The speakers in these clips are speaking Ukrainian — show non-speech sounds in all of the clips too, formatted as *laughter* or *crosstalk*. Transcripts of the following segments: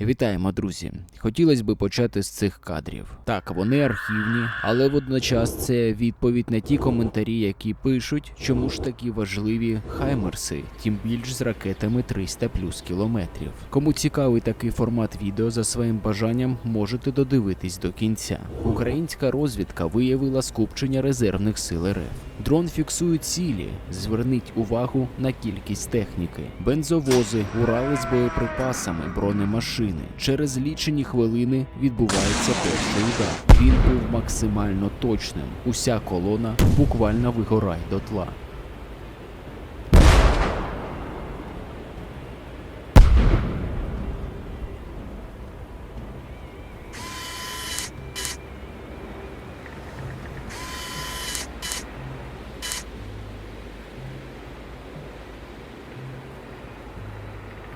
Вітаємо, друзі! Хотілося б почати з цих кадрів. Так, вони архівні, але водночас це відповідь на ті коментарі, які пишуть, чому ж такі важливі хаймерси, тим більш з ракетами 300 плюс кілометрів. Кому цікавий такий формат відео за своїм бажанням, можете додивитись до кінця. Українська розвідка виявила скупчення резервних сил РФ. Дрон фіксує цілі. Зверніть увагу на кількість техніки: бензовози, урали з боєприпасами, бронемашини. Через лічені хвилини відбувається перший удар. Він був максимально точним. Уся колона буквально вигорає дотла.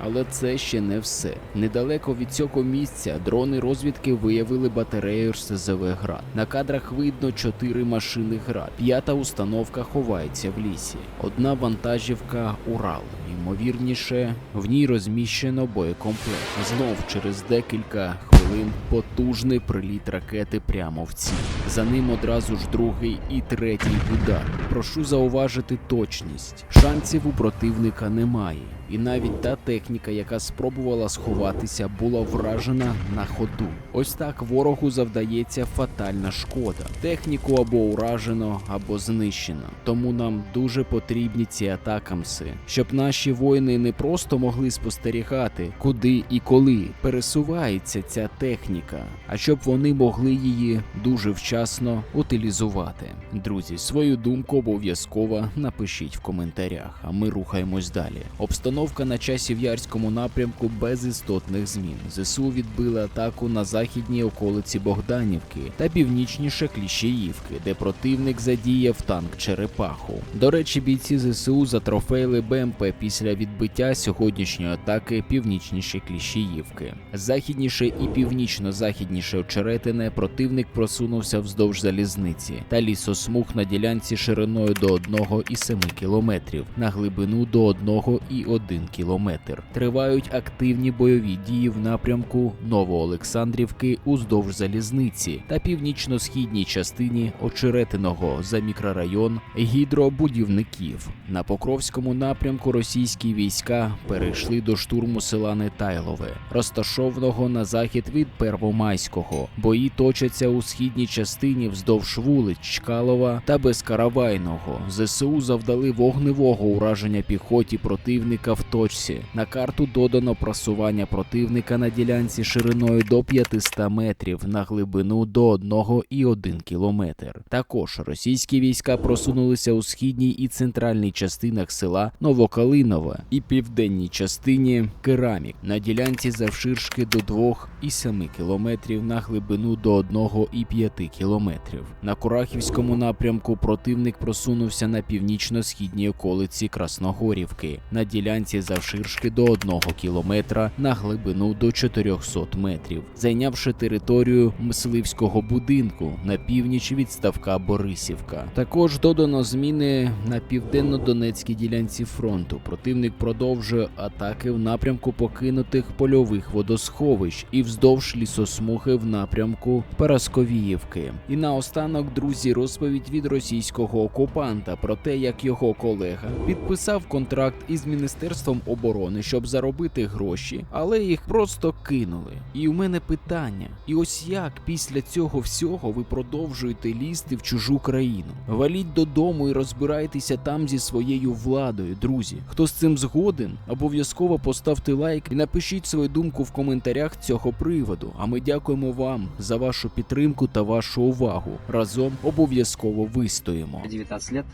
Але це ще не все. Недалеко від цього місця дрони розвідки виявили батарею РСЗВ град. На кадрах видно чотири машини град. П'ята установка ховається в лісі. Одна вантажівка Урал. Ймовірніше, в ній розміщено боєкомплект. Знов через декілька хвилин потужний приліт ракети прямо в ціль. За ним одразу ж другий і третій удар. Прошу зауважити точність. Шансів у противника немає. І навіть та техніка, яка спробувала сховатися, була вражена на ходу. Ось так ворогу завдається фатальна шкода. Техніку або уражено, або знищено. Тому нам дуже потрібні ці атакамси, щоб наші воїни не просто могли спостерігати, куди і коли пересувається ця техніка, а щоб вони могли її дуже вчасно утилізувати. Друзі, свою думку обов'язково напишіть в коментарях, а ми рухаємось далі. Обстановка на часів'ярському напрямку без істотних змін. ЗСУ відбили атаку на західній околиці Богданівки та північніше Кліщеївки, де противник задіяв танк Черепаху. До речі, бійці ЗСУ затрофеїли БМП після відбиття сьогоднішньої атаки північніше Кліщеївки. Західніше і північно-західніше Очеретине противник просунувся вздовж залізниці та лісосмуг на ділянці шириною до 1,7 кілометрів, на глибину до 1,1 кілометр. Тривають активні бойові дії в напрямку Новоолександрівки уздовж залізниці та північно-східній частині Очеретиного за мікрорайон гідробудівників. На Покровському напрямку російські війська перейшли до штурму села Нетайлове, розташованого на захід від Первомайського. Бої точаться у східній частині вздовж вулиць Чкалова та Безкаравайного. ЗСУ завдали вогневого ураження піхоті противника в точці. На карту додано просування противника на ділянці шириною до 500 метрів на глибину до 1,1 кілометр. Також російські війська просунулися у східній і центральній частинах села Новокалинове і південній частині Керамік на ділянці завширшки до 2,7 кілометрів на глибину до 1,5 кілометрів. На Курахівському напрямку противник просунувся на північно-східній околиці Красногорівки на ділянці завширшки до 1 кілометра на глибину до 400 метрів, зайнявши територію мисливського будинку на північ від ставка Борисівка. Також додано зміни на південно-донецькій ділянці фронту. Противник продовжує атаки в напрямку покинутих польових водосховищ і вздовж лісосмуги в напрямку Парасковіївки. І наостанок, друзі, розповідь від російського окупанта про те, як його колега підписав контракт із міністерством оборони, щоб заробити гроші, але їх просто кинули. І у мене питання: і ось як після цього всього ви продовжуєте лізти в чужу країну? Валіть додому і розбирайтеся там зі своєю владою, друзі. Хто з цим згоден, обов'язково поставте лайк і напишіть свою думку в коментарях цього приводу. А ми дякуємо вам за вашу підтримку та вашу увагу. Разом обов'язково вистоїмо. 19 лет.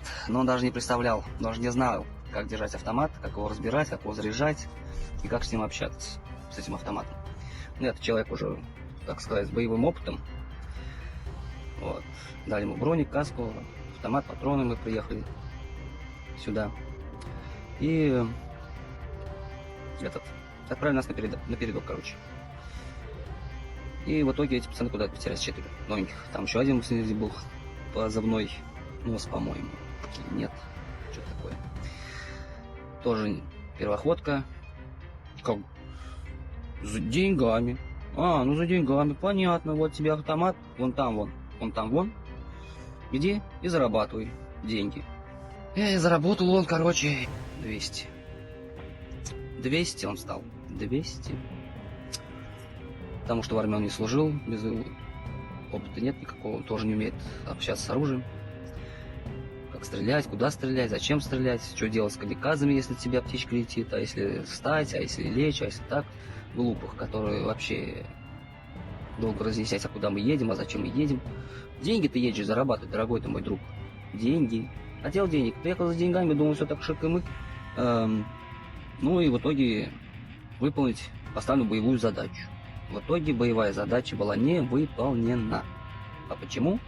Вот. Но он даже не представлял, даже не знал, как держать автомат, как его разбирать, как его заряжать и как с ним общаться, с этим автоматом. Ну, это человек уже, так сказать, с боевым опытом. Вот. Дали ему броник, каску, автомат, патроны, мы приехали сюда. И этот, отправили нас на, передок, на передок, короче. И в итоге эти пацаны куда-то потерялись четыре новеньких. Там еще один среди был позывной нос, по-моему. Или Нет, что такое. Тоже первоходка. Как? За деньгами. А, ну за деньгами, понятно. Вот тебе автомат, вон там вон, вон там вон. Иди и зарабатывай деньги. И заработал он, короче, 200. 200 он стал. 200. Потому что в армии он не служил, без опыта нет никакого, он тоже не умеет общаться с оружием. Как стрелять, куда стрелять, зачем стрелять, что делать с камикадзами, если тебе аптечка летит, а если встать, а если лечь, а если так. Глупых, которые вообще долго разъяснять, а куда мы едем, а зачем мы едем. Деньги ты едешь зарабатывать, дорогой ты мой друг. Деньги. Хотел денег, приехал за деньгами, думал, все так шик и мык. Эм, ну и в итоге выполнить поставленную боевую задачу. В итоге боевая задача была не выполнена. А почему?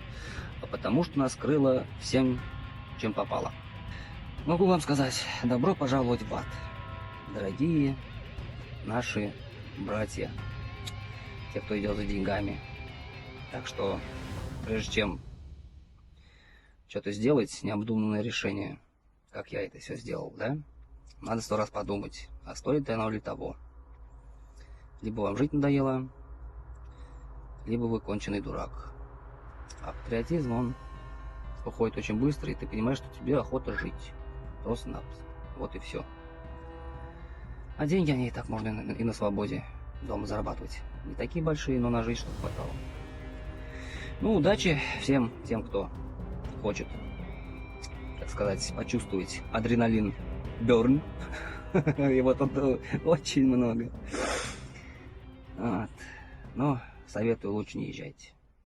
А потому что нас крыло всем, чем попало. Могу вам сказать, добро пожаловать в ад. Дорогие наши братья, те, кто идет за деньгами. Так что, прежде чем что-то сделать, необдуманное решение, как я это все сделал, да, надо сто раз подумать, а стоит оно ли того. Либо вам жить надоело, либо вы конченый дурак. А патриотизм, он уходит очень быстро, и ты понимаешь, что тебе охота жить. Просто-напросто. Вот и все. А деньги они и так можно и на, свободе дома зарабатывать. Не такие большие, но на жизнь чтобы хватало. Ну, удачи всем тем, кто хочет, так сказать, почувствовать адреналин Берн. *laughs* Его тут очень много. Но советую лучше не езжайте.